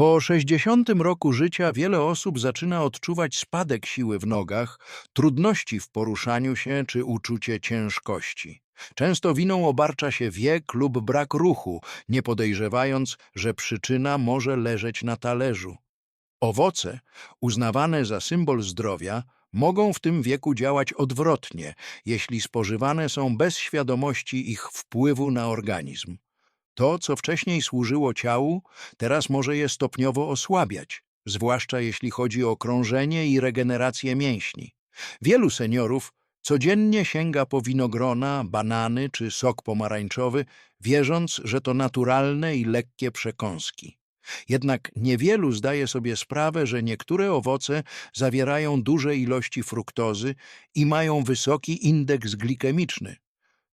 Po 60 roku życia wiele osób zaczyna odczuwać spadek siły w nogach, trudności w poruszaniu się czy uczucie ciężkości. Często winą obarcza się wiek lub brak ruchu, nie podejrzewając, że przyczyna może leżeć na talerzu. Owoce, uznawane za symbol zdrowia, mogą w tym wieku działać odwrotnie, jeśli spożywane są bez świadomości ich wpływu na organizm. To, co wcześniej służyło ciału, teraz może je stopniowo osłabiać, zwłaszcza jeśli chodzi o krążenie i regenerację mięśni. Wielu seniorów codziennie sięga po winogrona, banany czy sok pomarańczowy, wierząc, że to naturalne i lekkie przekąski. Jednak niewielu zdaje sobie sprawę, że niektóre owoce zawierają duże ilości fruktozy i mają wysoki indeks glikemiczny.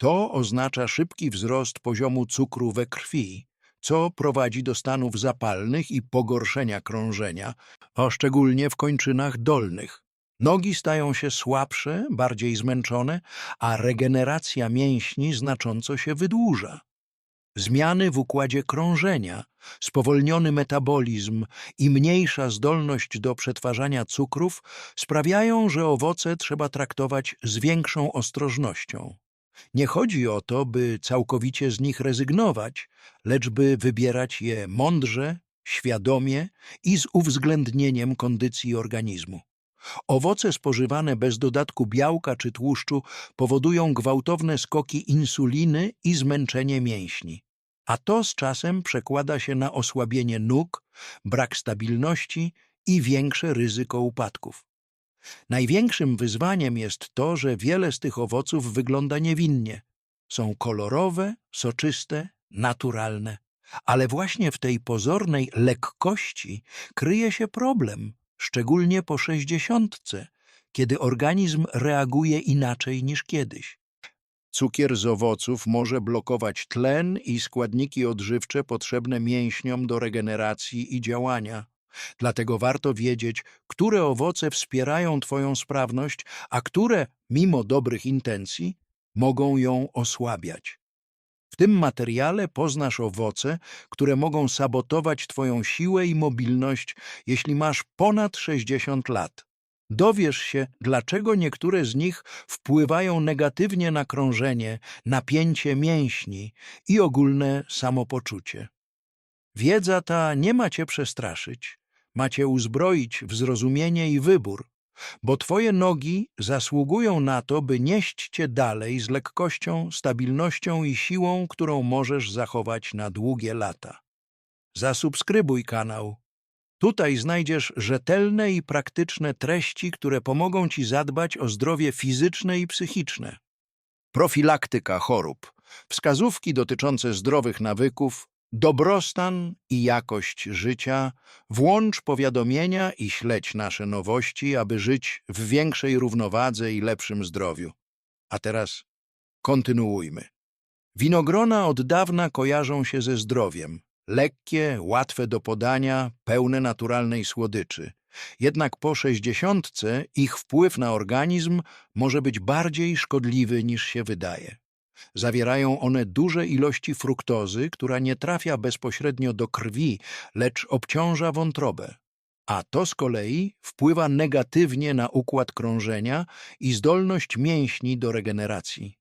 To oznacza szybki wzrost poziomu cukru we krwi, co prowadzi do stanów zapalnych i pogorszenia krążenia, a szczególnie w kończynach dolnych. Nogi stają się słabsze, bardziej zmęczone, a regeneracja mięśni znacząco się wydłuża. Zmiany w układzie krążenia, spowolniony metabolizm i mniejsza zdolność do przetwarzania cukrów sprawiają, że owoce trzeba traktować z większą ostrożnością. Nie chodzi o to, by całkowicie z nich rezygnować, lecz by wybierać je mądrze, świadomie i z uwzględnieniem kondycji organizmu. Owoce spożywane bez dodatku białka czy tłuszczu powodują gwałtowne skoki insuliny i zmęczenie mięśni, a to z czasem przekłada się na osłabienie nóg, brak stabilności i większe ryzyko upadków. Największym wyzwaniem jest to, że wiele z tych owoców wygląda niewinnie. Są kolorowe, soczyste, naturalne. Ale właśnie w tej pozornej lekkości kryje się problem, szczególnie po sześćdziesiątce, kiedy organizm reaguje inaczej niż kiedyś. Cukier z owoców może blokować tlen i składniki odżywcze potrzebne mięśniom do regeneracji i działania. Dlatego warto wiedzieć, które owoce wspierają Twoją sprawność, a które, mimo dobrych intencji, mogą ją osłabiać. W tym materiale poznasz owoce, które mogą sabotować Twoją siłę i mobilność, jeśli masz ponad 60 lat. Dowiesz się, dlaczego niektóre z nich wpływają negatywnie na krążenie, napięcie mięśni i ogólne samopoczucie. Wiedza ta nie ma cię przestraszyć, ma cię uzbroić w zrozumienie i wybór, bo twoje nogi zasługują na to, by nieść cię dalej z lekkością, stabilnością i siłą, którą możesz zachować na długie lata. Zasubskrybuj kanał. Tutaj znajdziesz rzetelne i praktyczne treści, które pomogą ci zadbać o zdrowie fizyczne i psychiczne. Profilaktyka chorób. Wskazówki dotyczące zdrowych nawyków, dobrostan i jakość życia, włącz powiadomienia i śledź nasze nowości, aby żyć w większej równowadze i lepszym zdrowiu. A teraz kontynuujmy. Winogrona od dawna kojarzą się ze zdrowiem. Lekkie, łatwe do podania, pełne naturalnej słodyczy. Jednak po sześćdziesiątce ich wpływ na organizm może być bardziej szkodliwy niż się wydaje. Zawierają one duże ilości fruktozy, która nie trafia bezpośrednio do krwi, lecz obciąża wątrobę. A to z kolei wpływa negatywnie na układ krążenia i zdolność mięśni do regeneracji.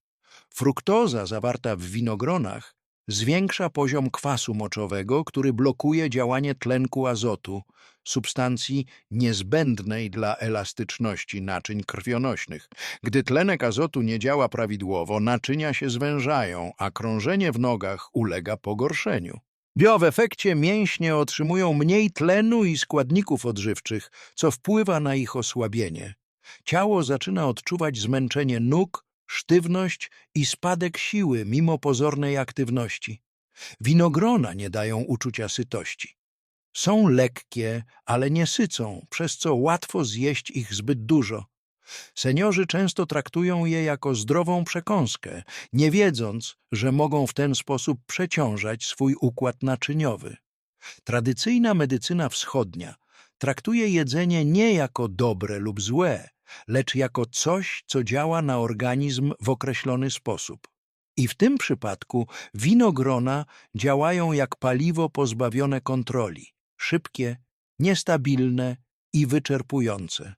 Fruktoza zawarta w winogronach zwiększa poziom kwasu moczowego, który blokuje działanie tlenku azotu, substancji niezbędnej dla elastyczności naczyń krwionośnych. Gdy tlenek azotu nie działa prawidłowo, naczynia się zwężają, a krążenie w nogach ulega pogorszeniu. W efekcie mięśnie otrzymują mniej tlenu i składników odżywczych, co wpływa na ich osłabienie. Ciało zaczyna odczuwać zmęczenie nóg, sztywność i spadek siły mimo pozornej aktywności. Winogrona nie dają uczucia sytości. Są lekkie, ale nie sycą, przez co łatwo zjeść ich zbyt dużo. Seniorzy często traktują je jako zdrową przekąskę, nie wiedząc, że mogą w ten sposób przeciążać swój układ naczyniowy. Tradycyjna medycyna wschodnia traktuje jedzenie nie jako dobre lub złe, lecz jako coś, co działa na organizm w określony sposób. I w tym przypadku winogrona działają jak paliwo pozbawione kontroli. Szybkie, niestabilne i wyczerpujące.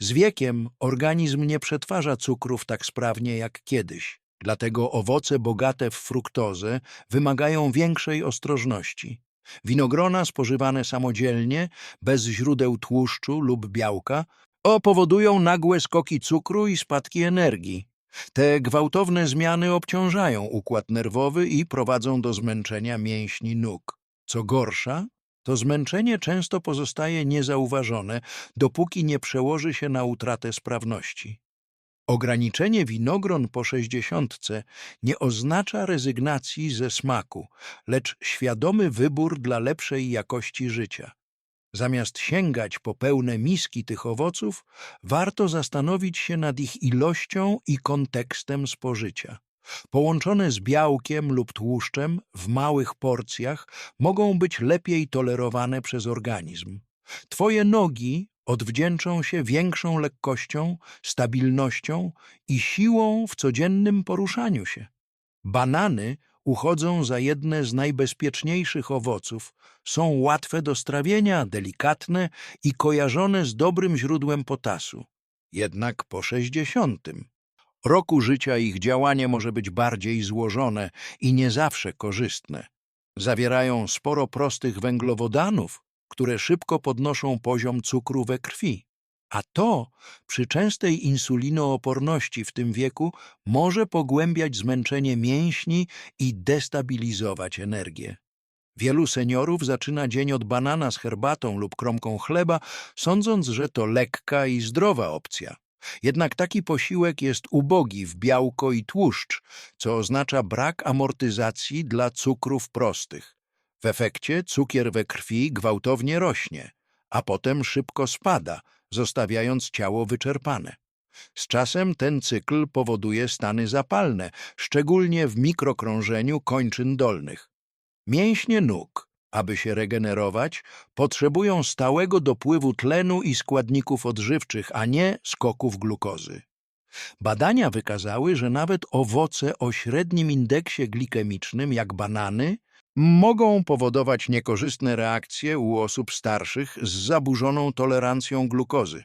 Z wiekiem organizm nie przetwarza cukrów tak sprawnie jak kiedyś, dlatego owoce bogate w fruktozę wymagają większej ostrożności. Winogrona spożywane samodzielnie, bez źródeł tłuszczu lub białka, o powodują nagłe skoki cukru i spadki energii. Te gwałtowne zmiany obciążają układ nerwowy i prowadzą do zmęczenia mięśni nóg. Co gorsza, to zmęczenie często pozostaje niezauważone, dopóki nie przełoży się na utratę sprawności. Ograniczenie winogron po sześćdziesiątce nie oznacza rezygnacji ze smaku, lecz świadomy wybór dla lepszej jakości życia. Zamiast sięgać po pełne miski tych owoców, warto zastanowić się nad ich ilością i kontekstem spożycia. Połączone z białkiem lub tłuszczem w małych porcjach mogą być lepiej tolerowane przez organizm. Twoje nogi odwdzięczą się większą lekkością, stabilnością i siłą w codziennym poruszaniu się. Banany uchodzą za jedne z najbezpieczniejszych owoców, są łatwe do strawienia, delikatne i kojarzone z dobrym źródłem potasu. Jednak po sześćdziesiątym roku życia ich działanie może być bardziej złożone i nie zawsze korzystne. Zawierają sporo prostych węglowodanów, które szybko podnoszą poziom cukru we krwi. A to przy częstej insulinooporności w tym wieku może pogłębiać zmęczenie mięśni i destabilizować energię. Wielu seniorów zaczyna dzień od banana z herbatą lub kromką chleba, sądząc, że to lekka i zdrowa opcja. Jednak taki posiłek jest ubogi w białko i tłuszcz, co oznacza brak amortyzacji dla cukrów prostych. W efekcie cukier we krwi gwałtownie rośnie, a potem szybko spada, zostawiając ciało wyczerpane. Z czasem ten cykl powoduje stany zapalne, szczególnie w mikrokrążeniu kończyn dolnych. Mięśnie nóg, aby się regenerować, potrzebują stałego dopływu tlenu i składników odżywczych, a nie skoków glukozy. Badania wykazały, że nawet owoce o średnim indeksie glikemicznym, jak banany, mogą powodować niekorzystne reakcje u osób starszych z zaburzoną tolerancją glukozy.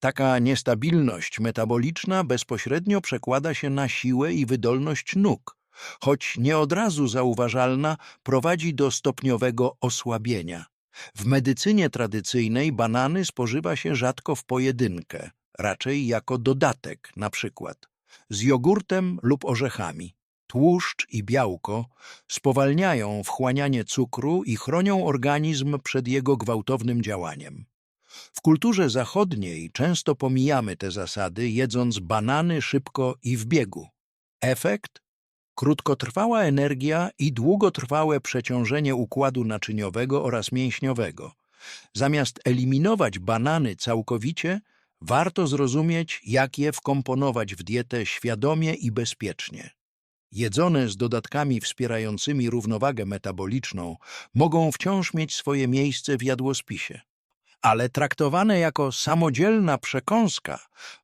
Taka niestabilność metaboliczna bezpośrednio przekłada się na siłę i wydolność nóg, choć nie od razu zauważalna, prowadzi do stopniowego osłabienia. W medycynie tradycyjnej banany spożywa się rzadko w pojedynkę, raczej jako dodatek, na przykład z jogurtem lub orzechami. Tłuszcz i białko spowalniają wchłanianie cukru i chronią organizm przed jego gwałtownym działaniem. W kulturze zachodniej często pomijamy te zasady, jedząc banany szybko i w biegu. Efekt? Krótkotrwała energia i długotrwałe przeciążenie układu naczyniowego oraz mięśniowego. Zamiast eliminować banany całkowicie, warto zrozumieć, jak je wkomponować w dietę świadomie i bezpiecznie. Jedzone z dodatkami wspierającymi równowagę metaboliczną mogą wciąż mieć swoje miejsce w jadłospisie, ale traktowane jako samodzielna przekąska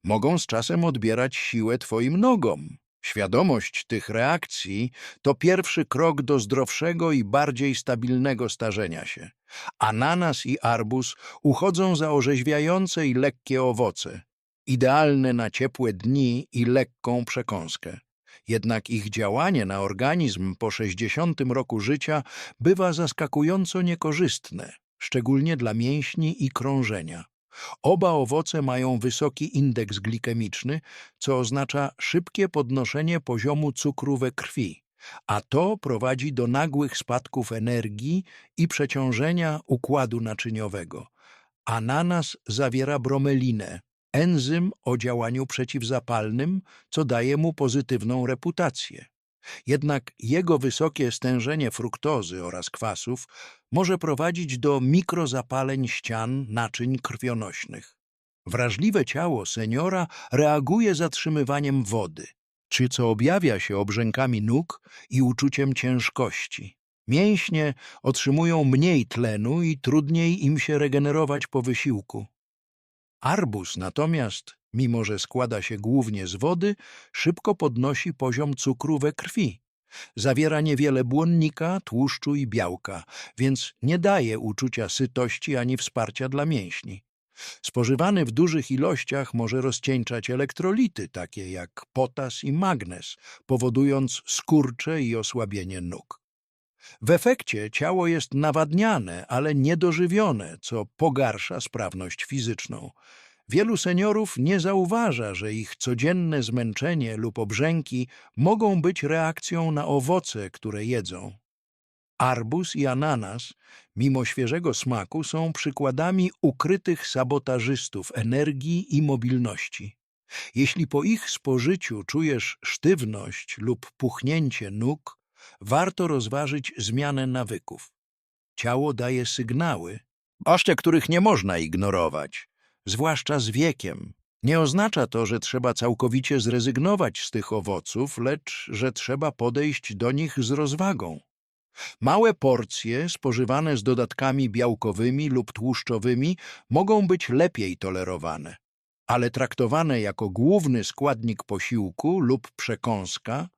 mogą z czasem odbierać siłę Twoim nogom. Świadomość tych reakcji to pierwszy krok do zdrowszego i bardziej stabilnego starzenia się. Ananas i arbuz uchodzą za orzeźwiające i lekkie owoce, idealne na ciepłe dni i lekką przekąskę. Jednak ich działanie na organizm po 60 roku życia bywa zaskakująco niekorzystne, szczególnie dla mięśni i krążenia. Oba owoce mają wysoki indeks glikemiczny, co oznacza szybkie podnoszenie poziomu cukru we krwi, a to prowadzi do nagłych spadków energii i przeciążenia układu naczyniowego. Ananas zawiera bromelinę, enzym o działaniu przeciwzapalnym, co daje mu pozytywną reputację. Jednak jego wysokie stężenie fruktozy oraz kwasów może prowadzić do mikrozapaleń ścian naczyń krwionośnych. Wrażliwe ciało seniora reaguje zatrzymywaniem wody, czy co objawia się obrzękami nóg i uczuciem ciężkości. Mięśnie otrzymują mniej tlenu i trudniej im się regenerować po wysiłku. Arbuz natomiast, mimo że składa się głównie z wody, szybko podnosi poziom cukru we krwi. Zawiera niewiele błonnika, tłuszczu i białka, więc nie daje uczucia sytości ani wsparcia dla mięśni. Spożywany w dużych ilościach może rozcieńczać elektrolity, takie jak potas i magnez, powodując skurcze i osłabienie nóg. W efekcie ciało jest nawadniane, ale niedożywione, co pogarsza sprawność fizyczną. Wielu seniorów nie zauważa, że ich codzienne zmęczenie lub obrzęki mogą być reakcją na owoce, które jedzą. Arbuz i ananas, mimo świeżego smaku, są przykładami ukrytych sabotażystów energii i mobilności. Jeśli po ich spożyciu czujesz sztywność lub puchnięcie nóg, warto rozważyć zmianę nawyków. Ciało daje sygnały, oście których nie można ignorować, zwłaszcza z wiekiem. Nie oznacza to, że trzeba całkowicie zrezygnować z tych owoców, lecz że trzeba podejść do nich z rozwagą. Małe porcje spożywane z dodatkami białkowymi lub tłuszczowymi mogą być lepiej tolerowane, ale traktowane jako główny składnik posiłku lub przekąska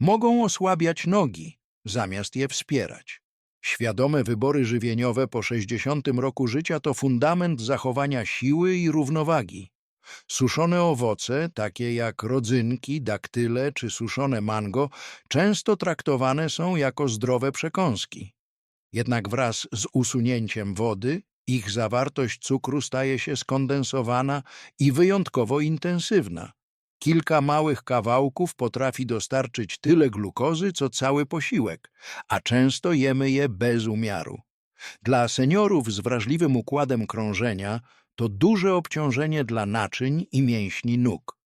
mogą osłabiać nogi, zamiast je wspierać. Świadome wybory żywieniowe po 60 roku życia to fundament zachowania siły i równowagi. Suszone owoce, takie jak rodzynki, daktyle czy suszone mango, często traktowane są jako zdrowe przekąski. Jednak wraz z usunięciem wody ich zawartość cukru staje się skondensowana i wyjątkowo intensywna. Kilka małych kawałków potrafi dostarczyć tyle glukozy, co cały posiłek, a często jemy je bez umiaru. Dla seniorów z wrażliwym układem krążenia to duże obciążenie dla naczyń i mięśni nóg.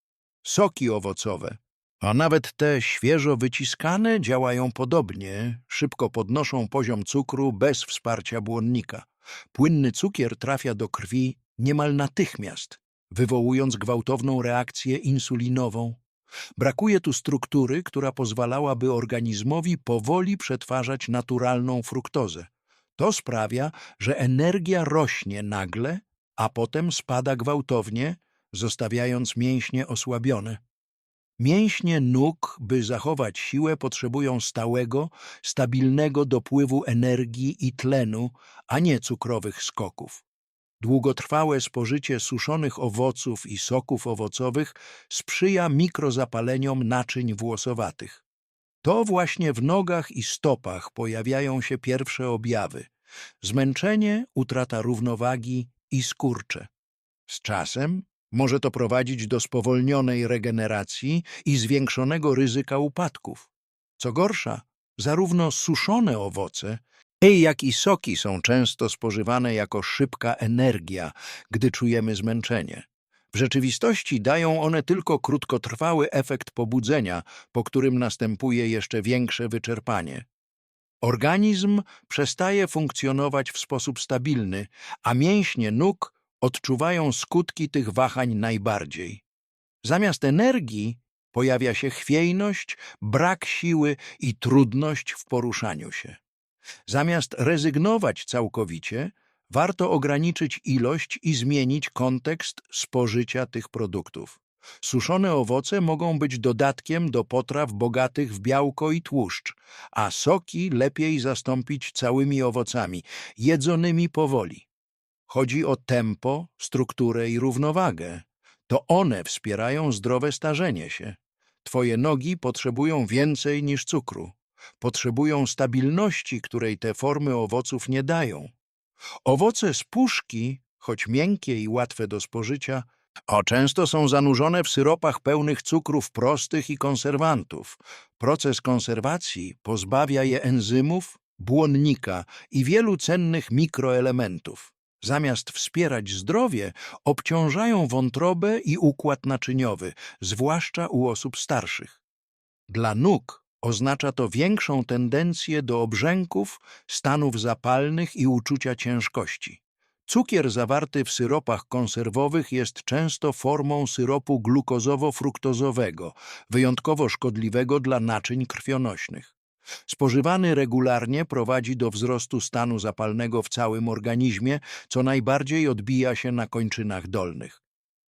Soki owocowe, a nawet te świeżo wyciskane działają podobnie, szybko podnoszą poziom cukru bez wsparcia błonnika. Płynny cukier trafia do krwi niemal natychmiast, wywołując gwałtowną reakcję insulinową. Brakuje tu struktury, która pozwalałaby organizmowi powoli przetwarzać naturalną fruktozę. To sprawia, że energia rośnie nagle, a potem spada gwałtownie, zostawiając mięśnie osłabione. Mięśnie nóg, by zachować siłę, potrzebują stałego, stabilnego dopływu energii i tlenu, a nie cukrowych skoków. Długotrwałe spożycie suszonych owoców i soków owocowych sprzyja mikrozapaleniom naczyń włosowatych. To właśnie w nogach i stopach pojawiają się pierwsze objawy. Zmęczenie, utrata równowagi i skurcze. Z czasem może to prowadzić do spowolnionej regeneracji i zwiększonego ryzyka upadków. Co gorsza, zarówno suszone owoce, jak i soki są często spożywane jako szybka energia, gdy czujemy zmęczenie. W rzeczywistości dają one tylko krótkotrwały efekt pobudzenia, po którym następuje jeszcze większe wyczerpanie. Organizm przestaje funkcjonować w sposób stabilny, a mięśnie nóg odczuwają skutki tych wahań najbardziej. Zamiast energii pojawia się chwiejność, brak siły i trudność w poruszaniu się. Zamiast rezygnować całkowicie, warto ograniczyć ilość i zmienić kontekst spożycia tych produktów. Suszone owoce mogą być dodatkiem do potraw bogatych w białko i tłuszcz, a soki lepiej zastąpić całymi owocami, jedzonymi powoli. Chodzi o tempo, strukturę i równowagę. To one wspierają zdrowe starzenie się. Twoje nogi potrzebują więcej niż cukru. Potrzebują stabilności, której te formy owoców nie dają. Owoce z puszki, choć miękkie i łatwe do spożycia, o często są zanurzone w syropach pełnych cukrów prostych i konserwantów. Proces konserwacji pozbawia je enzymów, błonnika i wielu cennych mikroelementów. Zamiast wspierać zdrowie, obciążają wątrobę i układ naczyniowy, zwłaszcza u osób starszych. Dla nóg oznacza to większą tendencję do obrzęków, stanów zapalnych i uczucia ciężkości. Cukier zawarty w syropach konserwowych jest często formą syropu glukozowo-fruktozowego, wyjątkowo szkodliwego dla naczyń krwionośnych. Spożywany regularnie prowadzi do wzrostu stanu zapalnego w całym organizmie, co najbardziej odbija się na kończynach dolnych.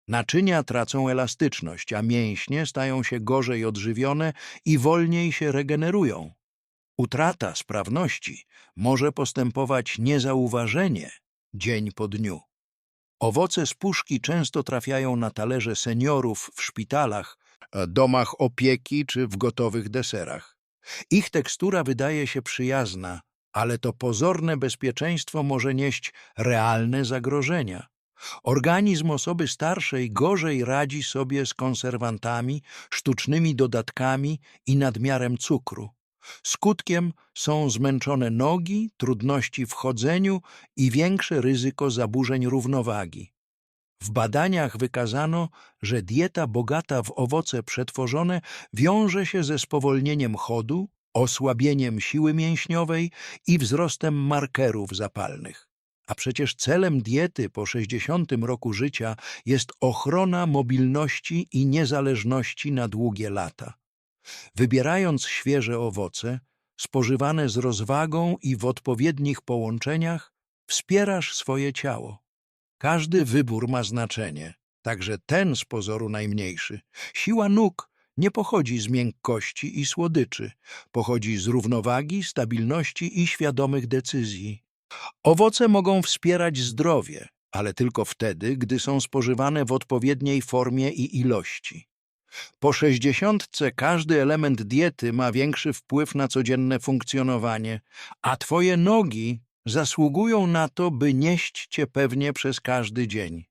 Naczynia tracą elastyczność, a mięśnie stają się gorzej odżywione i wolniej się regenerują. Utrata sprawności może postępować niezauważenie dzień po dniu. Owoce z puszki często trafiają na talerze seniorów w szpitalach, e, domach opieki czy w gotowych deserach. Ich tekstura wydaje się przyjazna, ale to pozorne bezpieczeństwo może nieść realne zagrożenia. Organizm osoby starszej gorzej radzi sobie z konserwantami, sztucznymi dodatkami i nadmiarem cukru. Skutkiem są zmęczone nogi, trudności w chodzeniu i większe ryzyko zaburzeń równowagi. W badaniach wykazano, że dieta bogata w owoce przetworzone wiąże się ze spowolnieniem chodu, osłabieniem siły mięśniowej i wzrostem markerów zapalnych. A przecież celem diety po 60 roku życia jest ochrona mobilności i niezależności na długie lata. Wybierając świeże owoce, spożywane z rozwagą i w odpowiednich połączeniach, wspierasz swoje ciało. Każdy wybór ma znaczenie, także ten z pozoru najmniejszy. Siła nóg nie pochodzi z miękkości i słodyczy, pochodzi z równowagi, stabilności i świadomych decyzji. Owoce mogą wspierać zdrowie, ale tylko wtedy, gdy są spożywane w odpowiedniej formie i ilości. Po sześćdziesiątce każdy element diety ma większy wpływ na codzienne funkcjonowanie, a twoje nogi zasługują na to, by nieść cię pewnie przez każdy dzień.